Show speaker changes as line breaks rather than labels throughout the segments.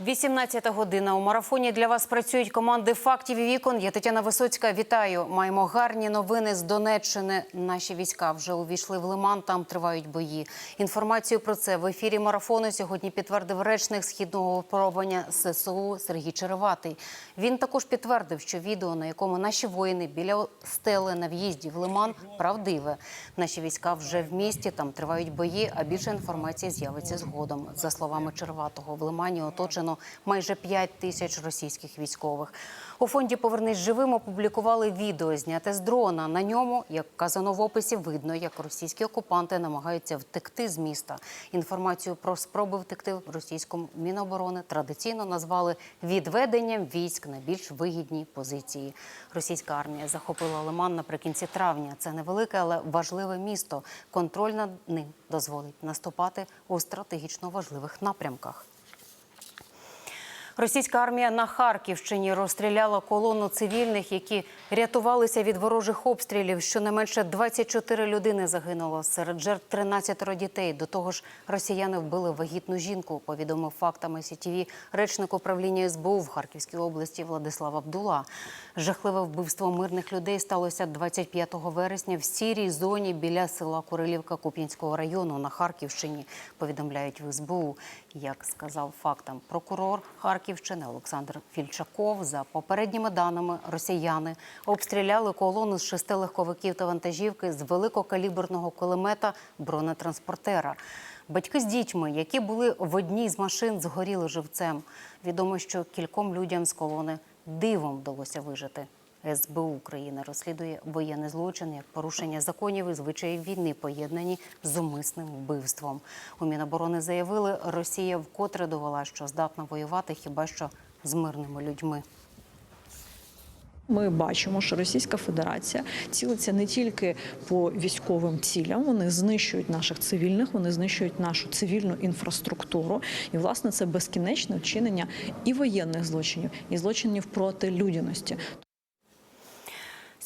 18 година у марафоні для вас працюють команди фактів і вікон. Я Тетяна Висоцька. Вітаю. Маємо гарні новини з Донеччини. Наші війська вже увійшли в Лиман. Там тривають бої. Інформацію про це в ефірі марафону сьогодні підтвердив речник східного випробування ССУ Сергій Череватий. Він також підтвердив, що відео, на якому наші воїни біля стели на в'їзді в Лиман, правдиве. Наші війська вже в місті. Там тривають бої. А більше інформації з'явиться згодом. За словами Черватого, в Лимані оточено майже 5 тисяч російських військових. У фонді Повернись живим опублікували відео, зняте з дрона. На ньому, як вказано в описі, видно, як російські окупанти намагаються втекти з міста. Інформацію про спроби втекти в російському міноборони традиційно назвали відведенням військ на більш вигідні позиції. Російська армія захопила Лиман наприкінці травня. Це невелике, але важливе місто. Контроль над ним дозволить наступати у стратегічно важливих напрямках. Російська армія на Харківщині розстріляла колону цивільних, які рятувалися від ворожих обстрілів. Щонайменше 24 людини загинуло. Серед жертв 13 дітей. До того ж, росіяни вбили вагітну жінку. Повідомив фактами СІТІВІ речник управління СБУ в Харківській області Владислав Абдула. Жахливе вбивство мирних людей сталося 25 вересня в сірій зоні біля села Курилівка Куп'янського району на Харківщині. Повідомляють в СБУ. Як сказав фактам прокурор Харківщини Олександр Фільчаков, за попередніми даними росіяни обстріляли колону з шести легковиків та вантажівки з великокаліберного кулемета бронетранспортера. Батьки з дітьми, які були в одній з машин, згоріли живцем. Відомо, що кільком людям з колони дивом вдалося вижити. СБУ України розслідує воєнний злочин як порушення законів і звичаїв війни, поєднані з умисним вбивством. У Міноборони заявили, Росія вкотре довела, що здатна воювати хіба що з мирними людьми.
Ми бачимо, що Російська Федерація цілиться не тільки по військовим цілям, вони знищують наших цивільних, вони знищують нашу цивільну інфраструктуру. І власне це безкінечне вчинення і воєнних злочинів, і злочинів проти людяності.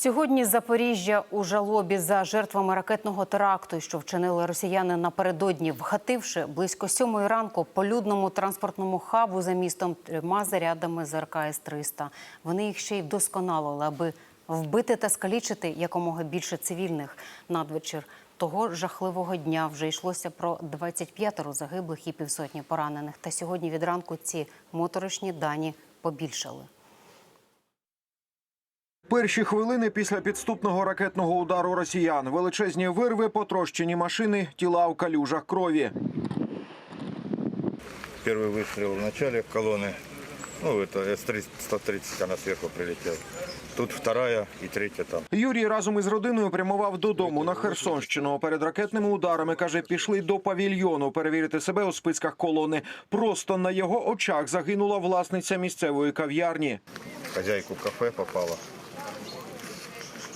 Сьогодні Запоріжжя у жалобі за жертвами ракетного теракту, що вчинили росіяни напередодні, вгативши близько сьомої ранку по людному транспортному хабу за містом трьома зарядами з РК С-300. Вони їх ще й вдосконалили, аби вбити та скалічити якомога більше цивільних надвечір. Того жахливого дня вже йшлося про 25 загиблих і півсотні поранених. Та сьогодні від ранку ці моторошні дані побільшали.
Перші хвилини після підступного ракетного удару росіян. Величезні вирви, потрощені машини, тіла в калюжах крові.
Первый выстрел в начале колонны. Ну, это С-130, она сверху прилетела. Тут вторая и третья там.
Юрій разом із родиною прямував додому на Херсонщину. Перед ракетними ударами каже, пішли до павільйону перевірити себе у списках колони. Просто на його очах загинула власниця місцевої кав'ярні.
Хозяйку кафе попала.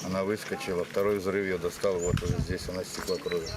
Она выскочила, второй взрыв ее достал, вот уже здесь она стекла кровью.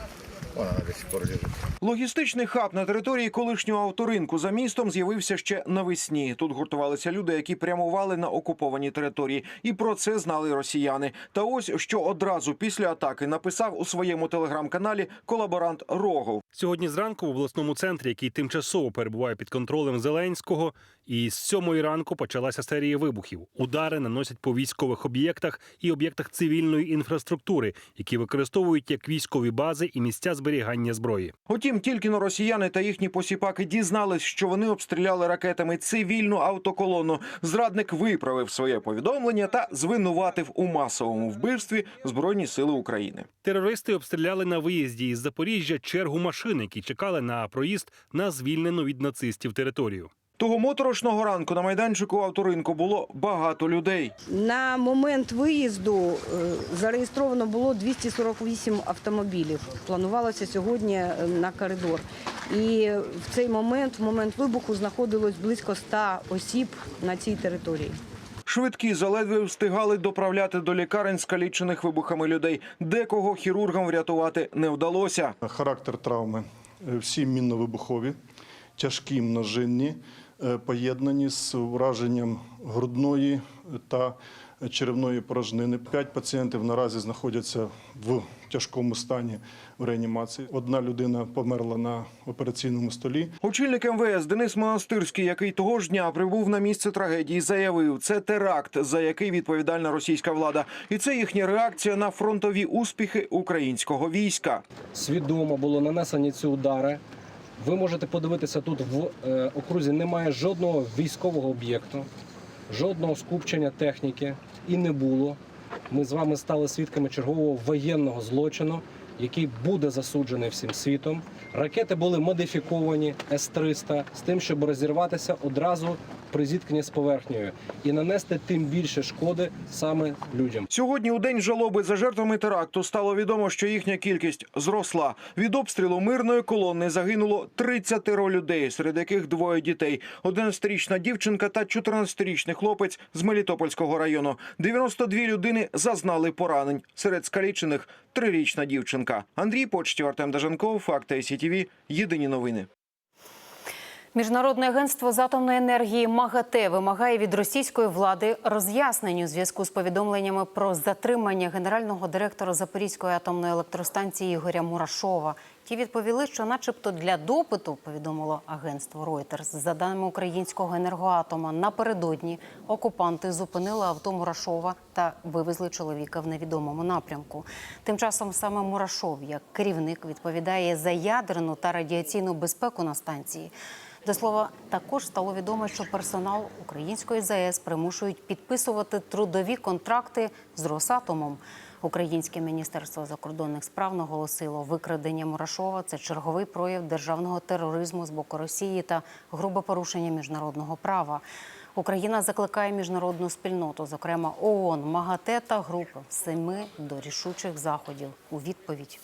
Вон она до сих пор лежит.
Логістичний хаб на території колишнього авторинку за містом з'явився ще навесні. Тут гуртувалися люди, які прямували на окуповані території, і про це знали росіяни. Та ось що одразу після атаки написав у своєму телеграм-каналі колаборант Рогов.
Сьогодні зранку в обласному центрі, який тимчасово перебуває під контролем Зеленського, і з сьомої ранку почалася серія вибухів. Удари наносять по військових об'єктах і об'єктах цивільної інфраструктури, які використовують як військові бази і місця зберігання зброї.
Утім, тільки но росіяни та їхні посіпаки дізнались, що вони обстріляли ракетами цивільну автоколону. Зрадник виправив своє повідомлення та звинуватив у масовому вбивстві Збройні Сили України.
Терористи обстріляли на виїзді із Запоріжжя чергу машин, які чекали на проїзд на звільнену від нацистів територію.
Того моторошного ранку на майданчику авторинку було багато людей.
На момент виїзду е, зареєстровано було 248 автомобілів. Планувалося сьогодні е, на коридор. І в цей момент, в момент вибуху, знаходилось близько 100 осіб на цій території.
Швидкі заледве встигали доправляти до лікарень скалічених вибухами людей. Декого хірургам врятувати не вдалося.
Характер травми е, всі мінно-вибухові, тяжкі множинні, поєднані з ураженням грудної та черевної порожнини. П'ять пацієнтів наразі знаходяться в тяжкому стані в реанімації. Одна людина померла на операційному столі.
Очільник МВС Денис Монастирський, який того ж дня прибув на місце трагедії, заявив, це теракт, за який відповідальна російська влада, і це їхня реакція на фронтові успіхи українського війська.
свідомо було нанесені ці удари. Ви можете подивитися тут в е, окрузі немає жодного військового об'єкту, жодного скупчення техніки і не було. Ми з вами стали свідками чергового воєнного злочину, який буде засуджений всім світом. Ракети були модифіковані С-300 з тим, щоб розірватися одразу при зіткненні з поверхнею і нанести тим більше шкоди саме людям.
Сьогодні, у день жалоби за жертвами теракту, стало відомо, що їхня кількість зросла. Від обстрілу мирної колони загинуло 30 людей, серед яких двоє дітей: 11-річна дівчинка та 14-річний хлопець з Мелітопольського району. 92 людини зазнали поранень. Серед скалічених трирічна дівчинка. Андрій Почтів, Артем Даженков, Факти СІТВ. Єдині новини.
Міжнародне агентство з атомної енергії МАГАТЕ вимагає від російської влади роз'яснень у зв'язку з повідомленнями про затримання генерального директора Запорізької атомної електростанції Ігоря Мурашова. Ті відповіли, що, начебто, для допиту повідомило агентство Reuters. За даними українського енергоатома, напередодні окупанти зупинили авто Мурашова та вивезли чоловіка в невідомому напрямку. Тим часом саме Мурашов, як керівник, відповідає за ядерну та радіаційну безпеку на станції. До слова, також стало відомо, що персонал української ЗАЕС примушують підписувати трудові контракти з Росатомом. Українське міністерство закордонних справ наголосило, викрадення Мурашова це черговий прояв державного тероризму з боку Росії та грубе порушення міжнародного права. Україна закликає міжнародну спільноту, зокрема ООН, МАГАТЕ та групи всеми до рішучих заходів у відповідь.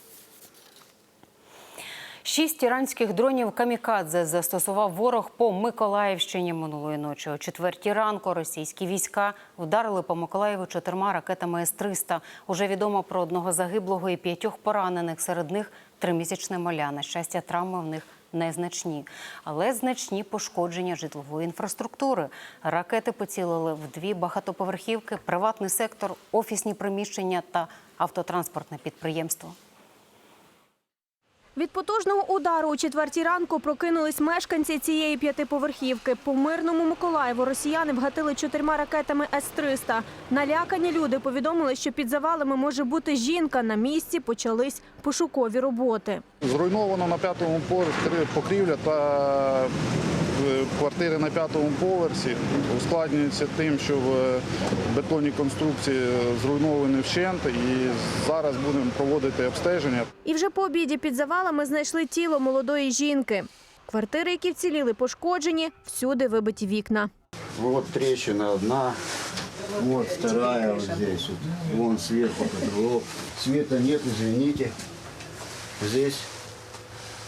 Шість іранських дронів камікадзе застосував ворог по Миколаївщині минулої ночі. О четвертій ранку російські війська вдарили по Миколаєву чотирма ракетами С-300. Уже відомо про одного загиблого і п'ятьох поранених. Серед них тримісячне маля. На щастя, травми в них незначні, але значні пошкодження житлової інфраструктури. Ракети поцілили в дві багатоповерхівки, приватний сектор, офісні приміщення та автотранспортне підприємство.
Від потужного удару у четвертій ранку прокинулись мешканці цієї п'ятиповерхівки. По мирному Миколаєву росіяни вгатили чотирма ракетами С-300. Налякані люди повідомили, що під завалами може бути жінка. На місці почались пошукові роботи.
Зруйновано на п'ятому поверсі покрівля та квартири на п'ятому поверсі ускладнюється тим, що в е, бетонні конструкції зруйновані вщент і зараз будемо проводити обстеження.
І вже по обіді під завалами знайшли тіло молодої жінки. Квартири, які вціліли, пошкоджені, всюди вибиті вікна.
Вот трещина одна, вот вторая вот здесь. Вот. Вон сверху потолок. Света нет, извините. Здесь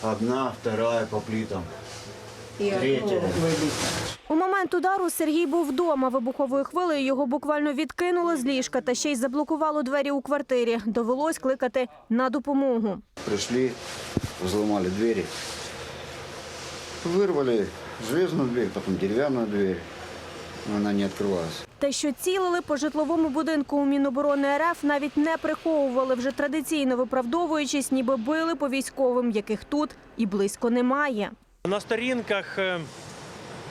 одна, вторая по плитам.
У момент удару Сергій був вдома. Вибуховою хвилею його буквально відкинуло з ліжка та ще й заблокувало двері у квартирі. Довелось кликати на допомогу.
Пришли, взломали двери. Вырвали железную дверь, потом деревянную дверь. Но она не открывалась.
Те, що цілили по житловому будинку у Міноборони РФ, навіть не приховували вже традиційно виправдовуючись, ніби били по військовим, яких тут і близько немає.
На сторінках е, е,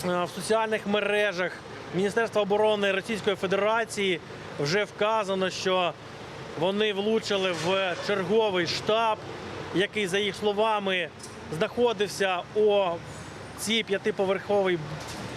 в соціальних мережах Міністерства оборони Російської Федерації вже вказано, що вони влучили в черговий штаб, який, за їх словами, знаходився у цій п'ятиповерховій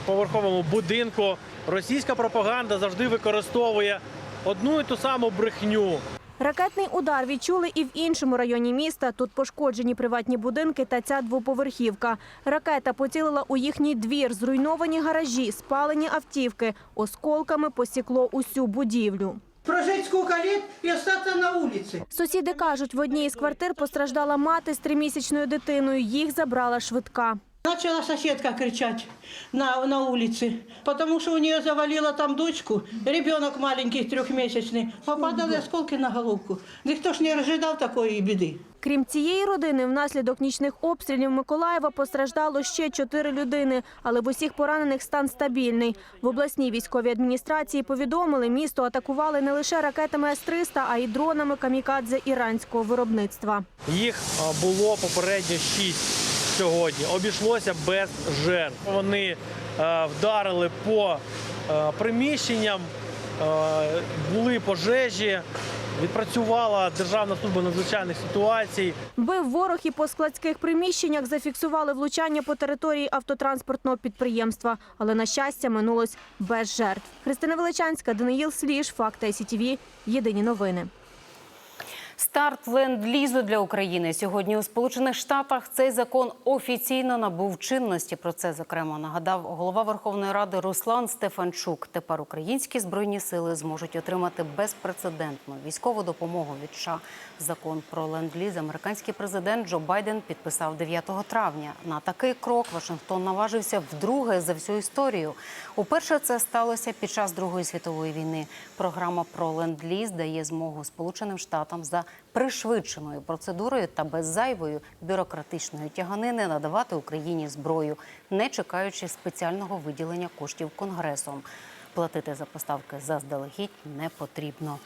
поверховому будинку. Російська пропаганда завжди використовує одну і ту саму брехню.
Ракетний удар відчули і в іншому районі міста. Тут пошкоджені приватні будинки та ця двоповерхівка. Ракета поцілила у їхній двір, зруйновані гаражі, спалені автівки. Осколками посікло усю будівлю.
Прожить сколько лет и остаться на улице.
Сусіди кажуть, в одній із квартир постраждала мати з тримісячною дитиною. Їх забрала швидка.
Начала соседка кричать на, на улице, потому что у нее завалило там дочку, ребенок маленький, трехмесячный, попадали осколки на головку. Никто ж не ожидал такої біди.
Крім цієї родини, внаслідок нічних обстрілів Миколаєва постраждало ще чотири людини, але в усіх поранених стан стабільний. В обласній військовій адміністрації повідомили, місто атакували не лише ракетами С-300, а й дронами камікадзе іранського виробництва.
Їх було попередньо шість сьогодні. Обійшлося без жертв. Вони е, вдарили по е, приміщенням, е, були пожежі. Відпрацювала Державна служба надзвичайних ситуацій.
Бив ворог і по складських приміщеннях зафіксували влучання по території автотранспортного підприємства. Але, на щастя, минулось без жертв. Христина Величанська, Даниїл Сліж, Факти СІТВ. Єдині новини.
Старт ленд-лізу для України сьогодні у Сполучених Штатах цей закон офіційно набув чинності. Про це зокрема нагадав голова Верховної Ради Руслан Стефанчук. Тепер українські збройні сили зможуть отримати безпрецедентну військову допомогу від США. Закон про ленд-ліз американський президент Джо Байден підписав 9 травня. На такий крок Вашингтон наважився вдруге за всю історію. Уперше це сталося під час Другої світової війни. Програма про ленд-ліз дає змогу Сполученим Штатам за пришвидшеною процедурою та без зайвої бюрократичної тяганини надавати Україні зброю, не чекаючи спеціального виділення коштів Конгресом. Платити за поставки заздалегідь не потрібно.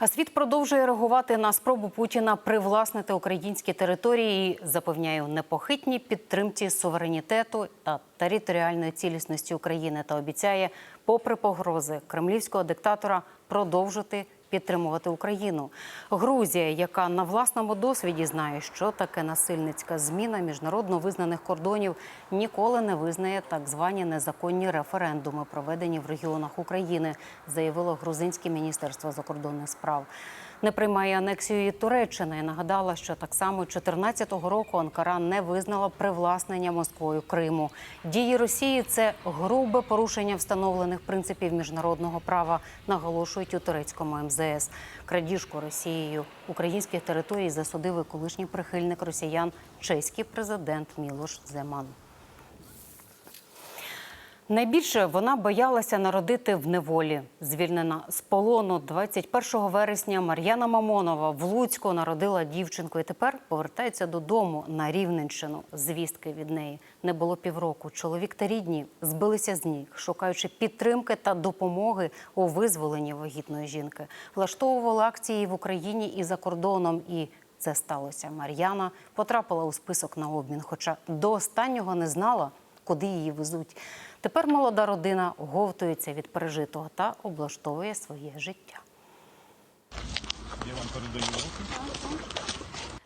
А світ продовжує реагувати на спробу Путіна привласнити українські території. і Запевняє непохитній підтримці суверенітету та територіальної цілісності України та обіцяє, попри погрози кремлівського диктатора, продовжити підтримувати Україну. Грузія, яка на власному досвіді знає, що таке насильницька зміна міжнародно визнаних кордонів, ніколи не визнає так звані незаконні референдуми, проведені в регіонах України, заявило грузинське міністерство закордонних справ. Не приймає анексію і Туреччина і нагадала, що так само 2014 року Анкара не визнала привласнення Москвою Криму. Дії Росії це грубе порушення встановлених принципів міжнародного права, наголошують у турецькому МЗС. Крадіжку Росією українських територій засудив і колишній прихильник росіян, чеський президент Мілош Земан. Найбільше вона боялася народити в неволі. Звільнена з полону 21 вересня Мар'яна Мамонова в Луцьку народила дівчинку і тепер повертається додому на Рівненщину. Звістки від неї не було півроку. Чоловік та рідні збилися з ніг, шукаючи підтримки та допомоги у визволенні вагітної жінки. Влаштовували акції в Україні і за кордоном. І це сталося. Мар'яна потрапила у список на обмін, хоча до останнього не знала, куди її везуть. Тепер молода родина говтується від пережитого та облаштовує своє життя.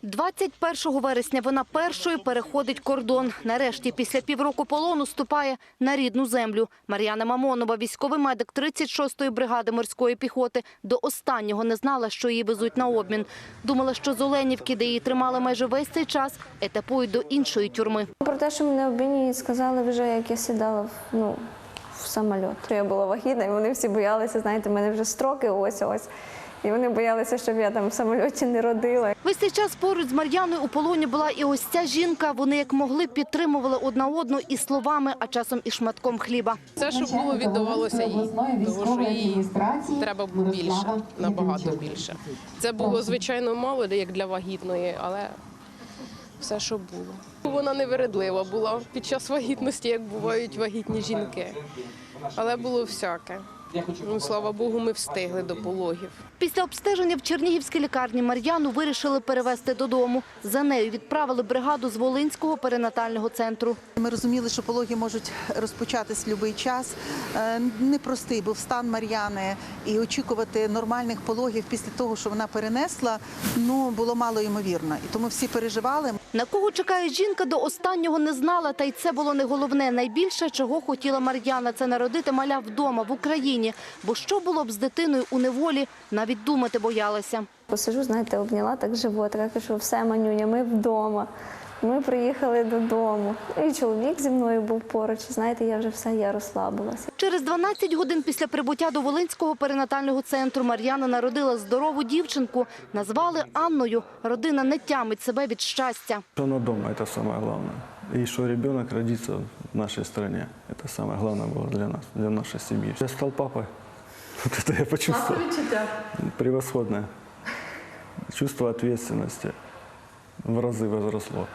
21 вересня вона першою переходить кордон. Нарешті, після півроку полону, ступає на рідну землю. Мар'яна Мамонова, військовий медик 36-ї бригади морської піхоти, до останнього не знала, що її везуть на обмін. Думала, що з Оленівки, де її тримали майже весь цей час, етапують до іншої тюрми.
Про те, що мене обмінюють, сказали вже, як я сідала в, ну, в самоліт. Я була вагітна, і вони всі боялися, знаєте, в мене вже строки ось-ось. І вони боялися, щоб я там в самольоті не родила.
Весь цей час поруч з Мар'яною у полоні була і ось ця жінка. Вони як могли підтримували одна одну і словами, а часом і шматком хліба.
Все, що було, віддавалося їй, тому що їй треба було більше, набагато більше. Це було звичайно мало, як для вагітної, але все, що було. Вона невередлива була під час вагітності, як бувають вагітні жінки. Але було всяке. Ну, слава Богу, ми встигли до пологів.
Після обстеження в Чернігівській лікарні Мар'яну вирішили перевезти додому. За нею відправили бригаду з Волинського перинатального центру.
Ми розуміли, що пологи можуть розпочатись в будь-який час. Е, Непростий був стан Мар'яни, і очікувати нормальних пологів після того, що вона перенесла, ну було мало ймовірно. І тому всі переживали.
На кого чекає жінка, до останнього не знала, та й це було не головне. Найбільше, чого хотіла Мар'яна, це народити маля вдома, в Україні. Бо що було б з дитиною у неволі, навіть думати боялася.
Посижу, знаєте, обняла так животика, кажу, все, манюня, ми вдома. Ми приїхали додому. І чоловік зі мною був поруч. Знаєте, я вже все, я розслабилася.
Через 12 годин після прибуття до Волинського перинатального центру Мар'яна народила здорову дівчинку. Назвали Анною. Родина не тямить себе від щастя.
Она дома, это самое главное и что ребенок родится в нашей стране. Это самое главное было для нас, для нашей семьи. Я стал папой. Вот это я почувствовал. Превосходное. Чувство ответственности в разы возросло.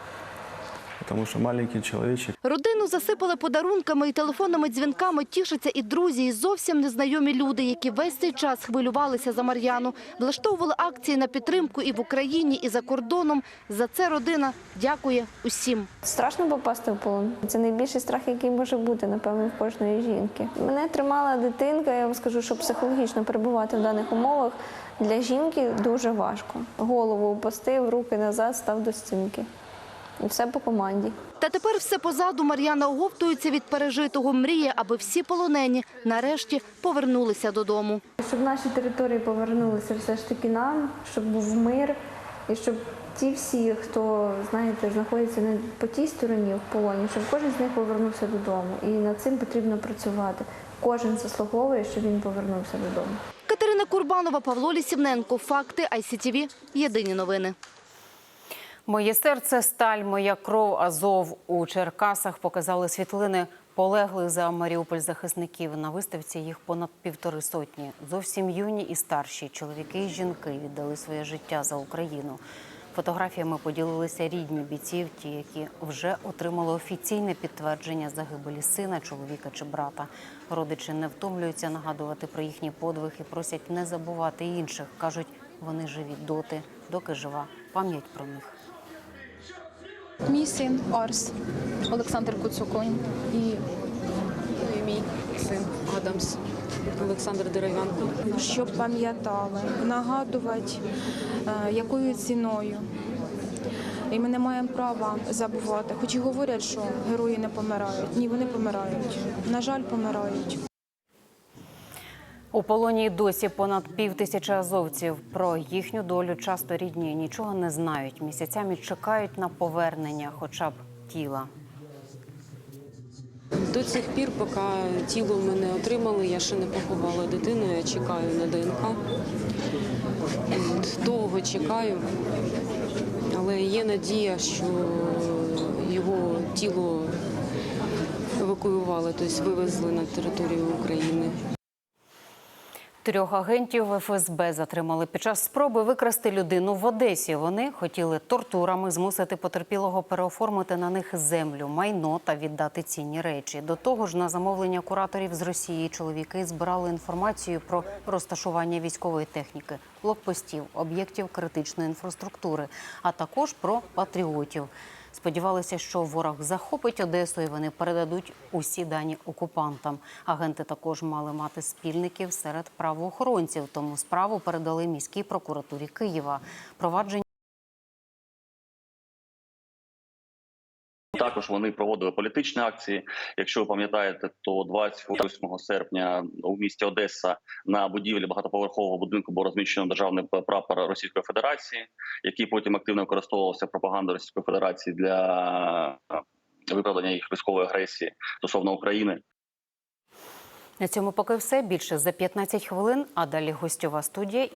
Потому что маленький человечек
Родину засипали подарунками і телефонними дзвінками. Тішаться і друзі, і зовсім незнайомі люди, які весь цей час хвилювалися за Мар'яну. Влаштовували акції на підтримку і в Україні, і за кордоном. За це родина дякує усім.
Страшно попасти в полон. Це найбільший страх, який може бути, напевно, в кожної жінки. Мене тримала дитинка, я вам скажу, що психологічно перебувати в даних умовах для жінки дуже важко. Голову опустив, руки назад, став до стінки. Все по команді.
Та тепер все позаду. Мар'яна оговтується від пережитого. Мріє, аби всі полонені нарешті повернулися додому.
Щоб наші території повернулися все ж таки нам, щоб був мир, і щоб ті всі, хто знаєте, знаходиться не по тій стороні в полоні, щоб кожен з них повернувся додому. І над цим потрібно працювати. Кожен заслуговує, щоб він повернувся додому.
Катерина Курбанова, Павло Лісівненко. Факти ICTV. Єдині новини.
Моє серце сталь, моя кров Азов у Черкасах показали світлини полеглих за Маріуполь захисників. На виставці їх понад півтори сотні. Зовсім юні і старші чоловіки і жінки віддали своє життя за Україну. Фотографіями поділилися рідні бійців, ті, які вже отримали офіційне підтвердження загибелі сина, чоловіка чи брата. Родичі не втомлюються нагадувати про їхній подвиг і просять не забувати інших. кажуть, вони живі доти, доки жива пам'ять про них.
Мій син Арс Олександр Куцуконь і
мій син Адамс Олександр Дерев'янко.
щоб пам'ятали, нагадувати, е, якою ціною. І ми не маємо права забувати. Хоч і говорять, що герої не помирають. Ні, вони помирають. На жаль, помирають.
У полоні досі понад пів тисячі азовців. Про їхню долю часто рідні нічого не знають. Місяцями чекають на повернення, хоча б тіла.
До цих пір, поки тіло в мене отримали, я ще не поховала дитину, я чекаю на ДНК. Довго чекаю, але є надія, що його тіло евакуювали, тобто вивезли на територію України.
Трьох агентів ФСБ затримали під час спроби викрасти людину в Одесі. Вони хотіли тортурами змусити потерпілого переоформити на них землю, майно та віддати цінні речі. До того ж, на замовлення кураторів з Росії чоловіки збирали інформацію про розташування військової техніки, блокпостів, об'єктів критичної інфраструктури, а також про патріотів. Сподівалися, що ворог захопить Одесу і вони передадуть усі дані окупантам. Агенти також мали мати спільників серед правоохоронців, тому справу передали міській прокуратурі Києва. Провадження
Також вони проводили політичні акції. Якщо ви пам'ятаєте, то 28 серпня у місті Одеса на будівлі багатоповерхового будинку був розміщено державний прапор Російської Федерації, який потім активно використовувався пропагандою Російської Федерації для виправдання їх військової агресії стосовно України.
на цьому поки все більше за 15 хвилин. А далі гостьова студія